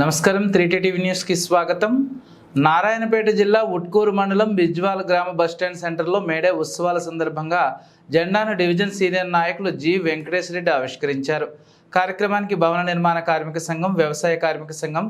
నమస్కారం. Three TV న్యూస్కి స్వాగతం. నారాయణపేట జిల్లా ఉట్కూరు మండలం బిజ్వాల్ గ్రామ బస్టాండ్ సెంటర్లో మేడే ఉత్సవాల సందర్భంగా జెండాను డివిజన్ సీనియర్ నాయకులు జి వెంకటేష్ రెడ్డి ఆవిష్కరించారు. కార్యక్రమానికి భవన నిర్మాణ కార్మిక సంఘం వ్యవసాయ కార్మిక సంఘం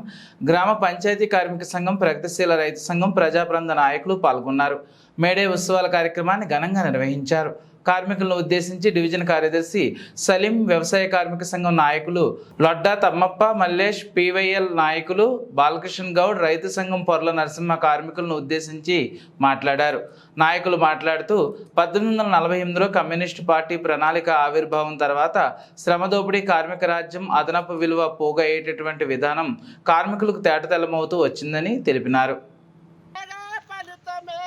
గ్రామ పంచాయతీ కార్మిక సంఘం ప్రగతిశీల రైతు సంఘం ప్రజాప్రంద నాయకులు పాల్గొన్నారు. మేడే ఉత్సవాల కార్యక్రమాన్ని ఘనంగా నిర్వహించారు. కార్మికులను ఉద్దేశించి డివిజన్ కార్యదర్శి సలీం వ్యవసాయ కార్మిక సంఘం నాయకులు లొడ్డా తమ్మప్ప మల్లేష్ పివైఎల్ నాయకులు బాలకృష్ణ గౌడ్ రైతు సంఘం పొర్ల నరసింహ కార్మికులను ఉద్దేశించి మాట్లాడారు. నాయకులు మాట్లాడుతూ పద్దెనిమిది వందల నలభై ఎనిమిదిలో కమ్యూనిస్టు పార్టీ ప్రణాళిక ఆవిర్భావం తర్వాత శ్రమదోపిడీ కార్మిక రాజ్యం అదనపు విలువ పోగయ్యేటటువంటి విధానం కార్మికులకు తేటతెల్లమవుతూ వచ్చిందని తెలిపినారు ఫలితమే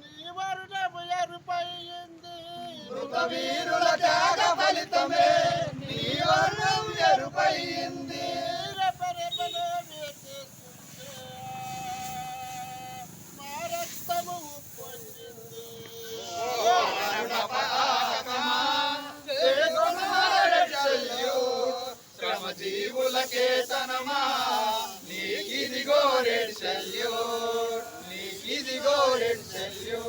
నీ వరుణము ఎరుపయింది వీరుల త్యాగ ఫలితమే. నీ వర్ణం ఎరుపయింది రెపరెపలు వేసేస్తుంటే మా రక్తము ఉప్పొంగింది శ్రమ జీవులకే తనమా. నీకిదిగో రెడ్ సెల్యూట్ నీకిదిగో రెడ్ సెల్యూట్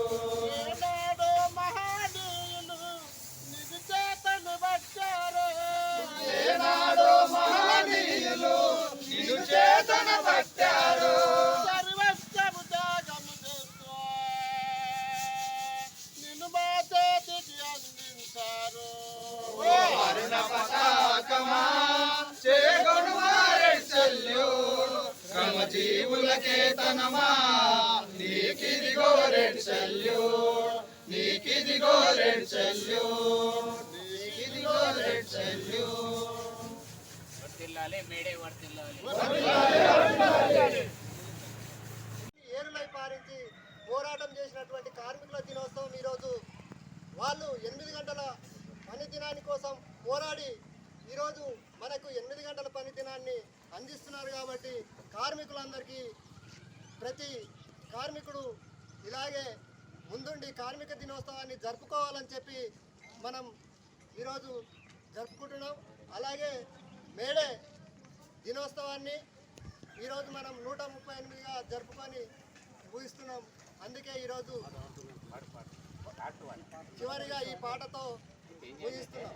శ్రమ జీవులకే తనమా నీకిదిగో రెడ్ సెల్యూట్ నీకిదిగో రెడ్ సెల్యూట్ నీకిదిగో రెడ్ సెల్యూట్ ఏరులై పారించి పోరాటం చేసినటువంటి కార్మికుల దినోత్సవం ఈరోజు. వాళ్ళు ఎనిమిది గంటల పని దినాని కోసం పోరాడి ఈరోజు మనకు ఎనిమిది గంటల పని దినాన్ని అందిస్తున్నారు కాబట్టి కార్మికులందరికీ ప్రతి కార్మికుడు ఇలాగే ముందుండి కార్మిక దినోత్సవాన్ని జరుపుకోవాలని చెప్పి మనం ఈరోజు జరుపుకుంటున్నాం. అలాగే మేడే దినోత్సవాన్ని ఈరోజు మనం నూట ముప్పై ఎనిమిదిగా జరుపుకొని ముగిస్తున్నాం. అందుకే ఈరోజు చివరిగా ఈ పాటతో ముగిస్తున్నాం.